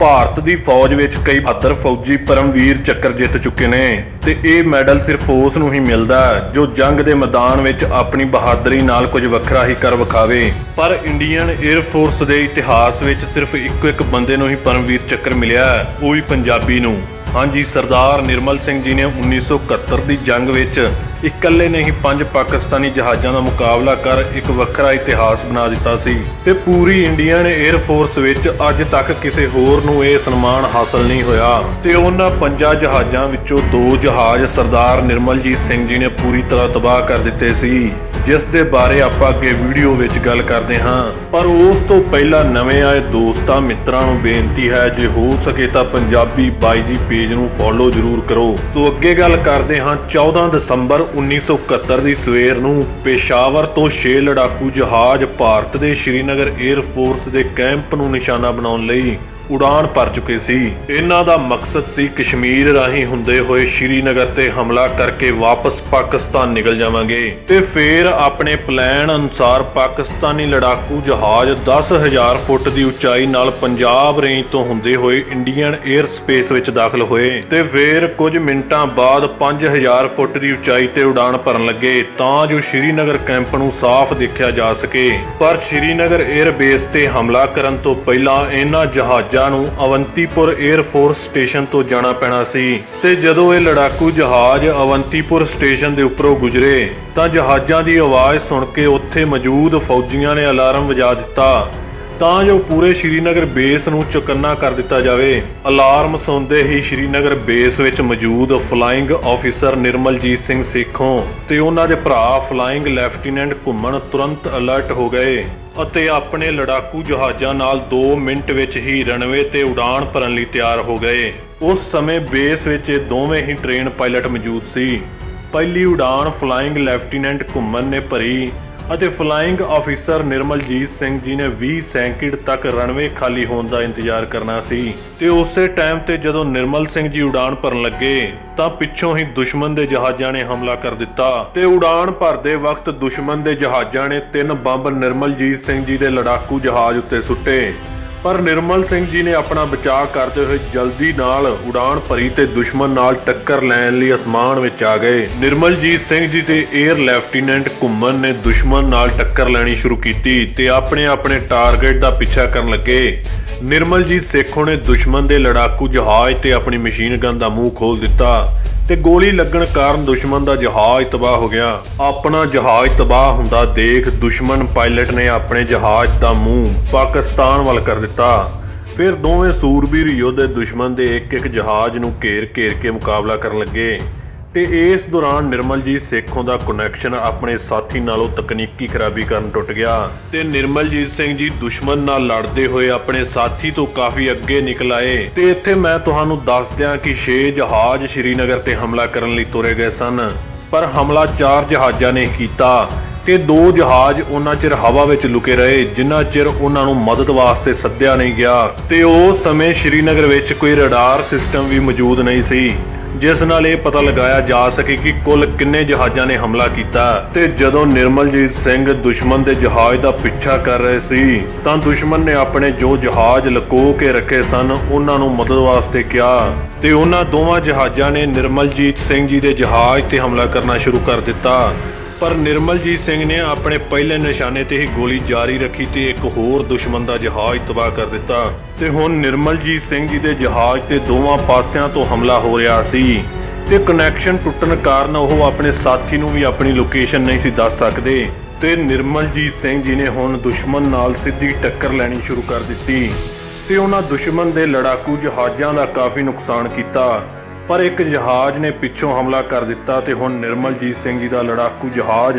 ਭਾਰਤ ਦੀ ਫੌਜ ਵਿੱਚ ਕਈ ਬਹਾਦਰ ਫੌਜੀ ਪਰਮਵੀਰ ਚੱਕਰ ਜਿੱਤ ਚੁੱਕੇ ਨੇ ਤੇ ਇਹ ਮੈਡਲ ਸਿਰਫ ਉਸ ਨੂੰ ਹੀ ਮਿਲਦਾ ਜੋ ਜੰਗ ਦੇ ਮੈਦਾਨ ਵਿੱਚ ਆਪਣੀ ਬਹਾਦਰੀ ਨਾਲ ਕੁਝ ਵੱਖਰਾ ਹੀ ਕਰ ਵਿਖਾਵੇ। ਪਰ ਇੰਡੀਅਨ 에ਅਰ ਫੋਰਸ ਦੇ ਇਤਿਹਾਸ ਵਿੱਚ ਸਿਰਫ ਇੱਕੋ ਇੱਕ ਬੰਦੇ ਨੂੰ ਹੀ ਪਰਮਵੀਰ ਚੱਕਰ ਮਿਲਿਆ ਉਹ ਵੀ ਪੰਜਾਬੀ ਨੂੰ। ਹਾਂਜੀ, ਸਰਦਾਰ ਨਿਰਮਲ ਸਿੰਘ ਜੀ ਨੇ 1971 ਦੀ ਜੰਗ ਵਿੱਚ ਇਕੱਲੇ ਨੇ ਹੀ ਪੰਜ ਪਾਕਿਸਤਾਨੀ ਜਹਾਜ਼ਾਂ ਦਾ ਮੁਕਾਬਲਾ ਕਰ ਇੱਕ ਵੱਖਰਾ ਇਤਿਹਾਸ ਬਣਾ ਦਿੱਤਾ ਸੀ ਤੇ ਪੂਰੀ ਇੰਡੀਅਨ 에ਅਰ ਫੋਰਸ ਵਿੱਚ ਅੱਜ ਤੱਕ ਕਿਸੇ ਹੋਰ ਨੂੰ ਇਹ ਸਨਮਾਨ ਹਾਸਲ ਨਹੀਂ ਹੋਇਆ। ਤੇ ਉਹਨਾਂ ਪੰਜਾਂ ਜਹਾਜ਼ਾਂ ਵਿੱਚੋਂ ਦੋ ਜਹਾਜ਼ ਸਰਦਾਰ ਨਿਰਮਲਜੀਤ ਸਿੰਘ ਜੀ ਨੇ ਪੂਰੀ ਤਰ੍ਹਾਂ ਤਬਾਹ ਕਰ ਦਿੱਤੇ ਸੀ। ਜਿਸ ਦੇ ਬਾਰੇ ਆਪਾਂ ਅੱਗੇ ਵੀਡੀਓ ਵਿੱਚ ਗੱਲ ਕਰਦੇ ਹਾਂ। ਪਰ ਉਸ ਤੋਂ ਪਹਿਲਾਂ ਨਵੇਂ ਆਏ ਦੋਸਤਾਂ ਮਿੱਤਰਾਂ ਨੂੰ ਬੇਨਤੀ ਹੈ, ਜੇ ਹੋ ਸਕੇ ਤਾਂ ਪੰਜਾਬੀ ਬਾਈ ਜੀ ਪੇਜ ਨੂੰ ਫੋਲੋ ਜ਼ਰੂਰ ਕਰੋ। ਸੋ ਅੱਗੇ ਗੱਲ ਕਰਦੇ ਹਾਂ 14 ਦਸੰਬਰ 1971 ਦੀ ਸਵੇਰ ਨੂੰ ਪੇਸ਼ਾਵਰ ਤੋਂ 6 ਲੜਾਕੂ ਜਹਾਜ਼ ਭਾਰਤ ਦੇ ਸ਼੍ਰੀਨਗਰ 에ਅਰ ਫੋਰਸ ਦੇ ਕੈਂਪ ਨੂੰ ਨਿਸ਼ਾਨਾ ਬਣਾਉਣ ਲਈ ਉਡਾਨ ਭਰ ਚੁੱਕੇ ਸੀ। ਇਹਨਾਂ ਦਾ ਮਕਸਦ ਸੀ ਕਸ਼ਮੀਰ ਰਾਹੀਂ ਹੁੰਦੇ ਹੋਏ ਸ਼੍ਰੀਨਗਰ ਤੇ ਹਮਲਾ ਕਰਕੇ ਵਾਪਸ ਪਾਕਿਸਤਾਨ ਨਿਕਲ ਜਾਵਾਂਗੇ ਤੇ ਫੇਰ ਆਪਣੇ ਪਲਾਨ ਅਨੁਸਾਰ ਪਾਕਿਸਤਾਨੀ ਲੜਾਕੂ ਜਹਾਜ਼ 10000 ਫੁੱਟ ਦੀ ਉਚਾਈ ਨਾਲ ਪੰਜਾਬ ਰੇਂਜ ਤੋਂ ਹੁੰਦੇ ਹੋਏ ਇੰਡੀਅਨ 에ਅਰ ਸਪੇਸ ਵਿੱਚ ਦਾਖਲ ਹੋਏ ਤੇ ਫੇਰ ਕੁਝ ਮਿੰਟਾਂ ਬਾਅਦ 5000 ਫੁੱਟ ਦੀ ਉਚਾਈ ਤੇ ਉਡਾਨ ਭਰਨ ਲੱਗੇ ਤਾਂ ਜੋ ਸ਼੍ਰੀਨਗਰ ਕੈਂਪ ਨੂੰ ਸਾਫ਼ ਦੇਖਿਆ ਜਾ ਸਕੇ। ਪਰ ਸ਼੍ਰੀਨਗਰ 에ਅਰ ਬੇਸ ਤੇ ਹਮਲਾ ਕਰਨ ਤੋਂ ਪਹਿਲਾਂ ਇਹਨਾਂ ਜਹਾਜ਼ ਜਹਾਜ਼ਾਂ ਨੂੰ ਅਵੰਤੀਪੁਰ 에ਅਰ ਫੋਰਸ ਸਟੇਸ਼ਨ ਤੋਂ ਜਾਣਾ ਪੈਣਾ ਸੀ। ਤੇ ਜਦੋਂ ਇਹ ਲੜਾਕੂ ਜਹਾਜ਼ ਅਵੰਤੀਪੁਰ ਸਟੇਸ਼ਨ ਦੇ ਉੱਪਰੋਂ ਗੁਜ਼ਰੇ, ਤਾਂ ਜਹਾਜ਼ਾਂ ਦੀ ਆਵਾਜ਼ ਸੁਣ ਕੇ ਉੱਥੇ ਮੌਜੂਦ ਫੌਜੀਆਂ ਨੇ ਅਲਾਰਮ ਵਜਾ ਦਿੱਤਾ। ਤਾਂ ਜੋ ਪੂਰੇ ਸ਼੍ਰੀਨਗਰ ਬੇਸ ਨੂੰ ਚੁਕੰਨਾ ਕਰ ਦਿੱਤਾ ਜਾਵੇ। ਅਲਾਰਮ ਸੁਣਦੇ ਹੀ ਸ਼੍ਰੀਨਗਰ ਬੇਸ ਵਿੱਚ ਮੌਜੂਦ ਫਲਾਈਂਗ ਆਫੀਸਰ ਨਿਰਮਲਜੀਤ ਸਿੰਘ ਸੇਖੋਂ ਤੇ ਉਹਨਾਂ ਦੇ ਭਰਾ ਫਲਾਈਂਗ ਲੈਫਟੀਨੈਂਟ ਘੁੰਮਣ ਤੁਰੰਤ ਅਲਰਟ ਹੋ ਗਏ ਅਤੇ ਆਪਣੇ ਲੜਾਕੂ ਜਹਾਜ਼ਾਂ ਨਾਲ 2 ਮਿੰਟ ਵਿੱਚ ਹੀ ਰਣਵੇ ਤੇ ਉਡਾਨ ਭਰਨ ਲਈ ਤਿਆਰ ਹੋ ਗਏ। ਉਸ ਸਮੇਂ ਬੇਸ ਵਿੱਚ ਇਹ ਦੋਵੇਂ ਹੀ ਟ੍ਰੇਨ ਪਾਇਲਟ ਮੌਜੂਦ ਸੀ। ਪਹਿਲੀ ਉਡਾਨ ਫਲਾਈਂਗ ਲੈਫਟੀਨੈਂਟ ਘੁੰਮਣ ਨੇ ਭਰੀ ਅਤੇ ਫਲਾਈਂਗ ਆਫੀਸਰ ਨਿਰਮਲਜੀਤ ਸਿੰਘ ਜੀ ਨੇ 20 ਸੈਕਿੰਡ ਤੱਕ ਰਨਵੇ ਖਾਲੀ ਹੋਣ ਦਾ ਇੰਤਜ਼ਾਰ ਕਰਨਾ ਸੀ। ਤੇ ਉਸੇ ਟਾਈਮ ਤੇ ਜਦੋਂ ਨਿਰਮਲ ਸਿੰਘ ਜੀ ਉਡਾਨ ਭਰਨ ਲੱਗੇ, ਤਾਂ ਪਿੱਛੋਂ ਹੀ ਦੁਸ਼ਮਣ ਦੇ ਜਹਾਜ਼ਾਂ ਨੇ ਹਮਲਾ ਕਰ ਦਿੱਤਾ। ਤੇ ਉਡਾਨ ਭਰਦੇ ਵਕਤ ਦੁਸ਼ਮਣ ਦੇ ਜਹਾਜ਼ਾਂ ਨੇ ਤਿੰਨ ਬੰਬ ਨਿਰਮਲਜੀਤ ਸਿੰਘ ਜੀ ਦੇ ਲੜਾਕੂ ਜਹਾਜ਼ ਉੱਤੇ ਸੁੱਟੇ। ਪਰ ਨਿਰਮਲ ਸਿੰਘ ਜੀ ਨੇ ਆਪਣਾ ਬਚਾਅ ਕਰਦੇ ਹੋਏ ਜਲਦੀ ਨਾਲ ਉਡਾਨ ਭਰੀ ਤੇ ਦੁਸ਼ਮਣ ਨਾਲ ਟੱਕਰ ਲੈਣ ਲਈ ਅਸਮਾਨ ਵਿੱਚ ਆ ਗਏ। ਨਿਰਮਲਜੀਤ ਸਿੰਘ ਜੀ ਤੇ 에ਅਰ ਲੈਫਟੀਨੈਂਟ ਘੁੰਮਣ ਨੇ ਦੁਸ਼ਮਣ ਨਾਲ ਟੱਕਰ ਲੈਣੀ ਸ਼ੁਰੂ ਕੀਤੀ ਤੇ ਆਪਣੇ ਆਪਣੇ ਟਾਰਗੇਟ ਦਾ ਪਿੱਛਾ ਕਰਨ ਲੱਗੇ। ਨਿਰਮਲਜੀਤ ਸੇਖੋਂ ਨੇ ਦੁਸ਼ਮਣ ਦੇ ਲੜਾਕੂ ਜਹਾਜ਼ ਤੇ ਆਪਣੀ ਮਸ਼ੀਨ ਗਨ ਦਾ ਮੂੰਹ ਖੋਲ ਦਿੱਤਾ। ਤੇ ਗੋਲੀ ਲੱਗਣ ਕਾਰਨ ਦੁਸ਼ਮਣ ਦਾ ਜਹਾਜ਼ ਤਬਾਹ ਹੋ ਗਿਆ। ਆਪਣਾ ਜਹਾਜ਼ ਤਬਾਹ ਹੁੰਦਾ ਦੇਖ ਦੁਸ਼ਮਣ ਪਾਇਲਟ ਨੇ ਆਪਣੇ ਜਹਾਜ਼ ਦਾ ਮੂੰਹ ਪਾਕਿਸਤਾਨ ਵੱਲ ਕਰ ਦਿੱਤਾ। ਫਿਰ ਦੋਵੇਂ ਸੂਰਬੀਰ ਯੋਧੇ ਦੁਸ਼ਮਣ ਦੇ ਇੱਕ ਇੱਕ ਜਹਾਜ਼ ਨੂੰ ਘੇਰ-ਘੇਰ ਕੇ ਮੁਕਾਬਲਾ ਕਰਨ ਲੱਗੇ। ਤੇ ਇਸ ਦੌਰਾਨ ਨਿਰਮਲਜੀਤ ਸੇਖੋਂ ਦਾ ਕਨੈਕਸ਼ਨ ਆਪਣੇ ਸਾਥੀ ਨਾਲੋਂ ਤਕਨੀਕੀ ਖਰਾਬੀ ਕਾਰਨ ਟੁੱਟ ਗਿਆ। ਤੇ ਨਿਰਮਲਜੀਤ ਸਿੰਘ ਜੀ ਦੁਸ਼ਮਣ ਨਾਲ ਲੜਦੇ ਹੋਏ ਆਪਣੇ ਸਾਥੀ ਤੋਂ ਕਾਫੀ ਅੱਗੇ ਨਿਕਲ ਆਏ। ਤੇ ਇੱਥੇ ਮੈਂ ਤੁਹਾਨੂੰ ਦੱਸ ਦਿਆਂ ਕਿ 6 ਜਹਾਜ਼ ਸ਼੍ਰੀਨਗਰ ਤੇ ਹਮਲਾ ਕਰਨ ਲਈ ਤੁਰੇ ਗਏ ਸਨ। ਪਰ ਹਮਲਾ ਚਾਰ ਜਹਾਜ਼ਾਂ ਨੇ ਕੀਤਾ। ਤੇ ਦੋ ਜਹਾਜ਼ ਉਹਨਾਂ ਚਿਰ ਹਵਾ ਵਿੱਚ ਲੁਕੇ ਰਹੇ, ਜਿੰਨਾ ਚਿਰ ਉਹਨਾਂ ਨੂੰ ਮਦਦ ਵਾਸਤੇ ਸੱਦਿਆ ਨਹੀਂ ਗਿਆ। ਤੇ ਉਸ ਸਮੇਂ ਸ਼੍ਰੀਨਗਰ ਵਿੱਚ ਕੋਈ ਰਡਾਰ ਸਿਸਟਮ ਵੀ ਮੌਜੂਦ ਨਹੀਂ ਸੀ। ਜਿਸ ਨਾਲ ਇਹ ਪਤਾ ਲਗਾਇਆ ਜਾ ਸਕੇ ਕਿ ਕੁੱਲ ਕਿੰਨੇ ਜਹਾਜ਼ਾਂ ਨੇ ਹਮਲਾ ਕੀਤਾ ਤੇ ਜਦੋਂ ਨਿਰਮਲਜੀਤ ਸਿੰਘ ਦੁਸ਼ਮਣ ਦੇ ਜਹਾਜ਼ ਦਾ ਪਿੱਛਾ ਕਰ ਰਹੇ ਸੀ, ਤਾਂ ਦੁਸ਼ਮਣ ਨੇ ਆਪਣੇ ਜੋ ਜਹਾਜ਼ ਲਕੋ ਕੇ ਰੱਖੇ ਸਨ, ਉਹਨਾਂ ਨੂੰ ਮਦਦ ਵਾਸਤੇ ਕਿਹਾ ਤੇ ਉਹਨਾਂ ਦੋਵਾਂ ਜਹਾਜ਼ਾਂ ਨੇ ਨਿਰਮਲਜੀਤ ਸਿੰਘ ਜੀ ਦੇ ਜਹਾਜ਼ ਤੇ ਹਮਲਾ ਕਰਨਾ ਸ਼ੁਰੂ ਕਰ ਦਿੱਤਾ। ਪਰ ਨਿਰਮਲਜੀਤ ਸਿੰਘ ਨੇ ਆਪਣੇ ਪਹਿਲੇ ਨਿਸ਼ਾਨੇ ਤੇ ਹੀ ਗੋਲੀ ਜਾਰੀ ਰੱਖੀ ਤੇ ਇੱਕ ਹੋਰ ਦੁਸ਼ਮਣ ਦਾ ਜਹਾਜ਼ ਤਬਾਹ ਕਰ ਦਿੱਤਾ। ਤੇ ਹੁਣ ਨਿਰਮਲਜੀਤ ਸਿੰਘ ਜੀ ਦੇ ਜਹਾਜ਼ ਤੇ ਦੋਵਾਂ ਪਾਸਿਆਂ ਤੋਂ ਹਮਲਾ ਹੋ ਰਿਹਾ ਸੀ। ਤੇ ਕਨੈਕਸ਼ਨ ਟੁੱਟਣ ਕਾਰਨ ਉਹ ਆਪਣੇ ਸਾਥੀ ਨੂੰ ਵੀ ਆਪਣੀ ਲੋਕੇਸ਼ਨ ਨਹੀਂ ਸੀ ਦੱਸ ਸਕਦੇ। ਤੇ ਨਿਰਮਲਜੀਤ ਸਿੰਘ ਜੀ ਨੇ ਹੁਣ ਦੁਸ਼ਮਣ ਨਾਲ ਸਿੱਧੀ ਟੱਕਰ ਲੈਣੀ ਸ਼ੁਰੂ ਕਰ ਦਿੱਤੀ। ਤੇ ਉਹਨਾਂ ਦੁਸ਼ਮਣ ਦੇ ਲੜਾਕੂ ਜਹਾਜ਼ਾਂ ਦਾ ਕਾਫੀ ਨੁਕਸਾਨ ਕੀਤਾ। ਪਰ ਇੱਕ ਜਹਾਜ਼ ਨੇ ਪਿੱਛੋਂ ਹਮਲਾ ਕਰ ਦਿੱਤਾ ਤੇ ਹੁਣ ਨਿਰਮਲਜੀਤ ਸਿੰਘ ਜੀ ਦਾ ਲੜਾਕੂ ਜਹਾਜ਼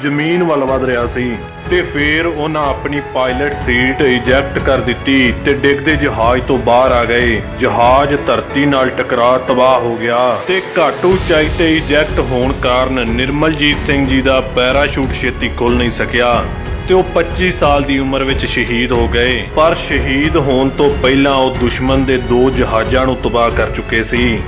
ਜ਼ਮੀਨ ਵੱਲ ਵਧ ਰਿਹਾ ਸੀ ਤੇ ਫੇਰ ਉਹਨਾਂ ਆਪਣੀ ਪਾਇਲਟ ਸੀਟ ਇਜੈਕਟ ਕਰ ਦਿੱਤੀ ਤੇ ਡਿੱਗਦੇ ਜਹਾਜ਼ ਤੋਂ ਬਾਹਰ ਆ ਗਏ। ਜਹਾਜ਼ ਧਰਤੀ ਨਾਲ ਟਕਰਾ ਤਬਾਹ ਹੋ ਗਿਆ ਤੇ ਘੱਟ ਉਚਾਈ ਤੇ ਇਜੈਕਟ ਹੋਣ ਕਾਰਨ ਨਿਰਮਲਜੀਤ ਸਿੰਘ ਜੀ ਦਾ ਪੈਰਾਸ਼ੂਟ ਛੇਤੀ ਖੁੱਲ ਨਹੀਂ ਸਕਿਆ ਤੇ ਉਹ 25 ਸਾਲ ਦੀ ਉਮਰ ਵਿੱਚ ਸ਼ਹੀਦ ਹੋ ਗਏ। ਪਰ ਸ਼ਹੀਦ ਹੋਣ ਤੋਂ ਪਹਿਲਾਂ ਉਹ ਦੁਸ਼ਮਣ ਦੇ ਦੋ ਜਹਾਜ਼ਾਂ ਨੂੰ ਤਬਾਹ ਕਰ ਚੁੱਕੇ ਸੀ।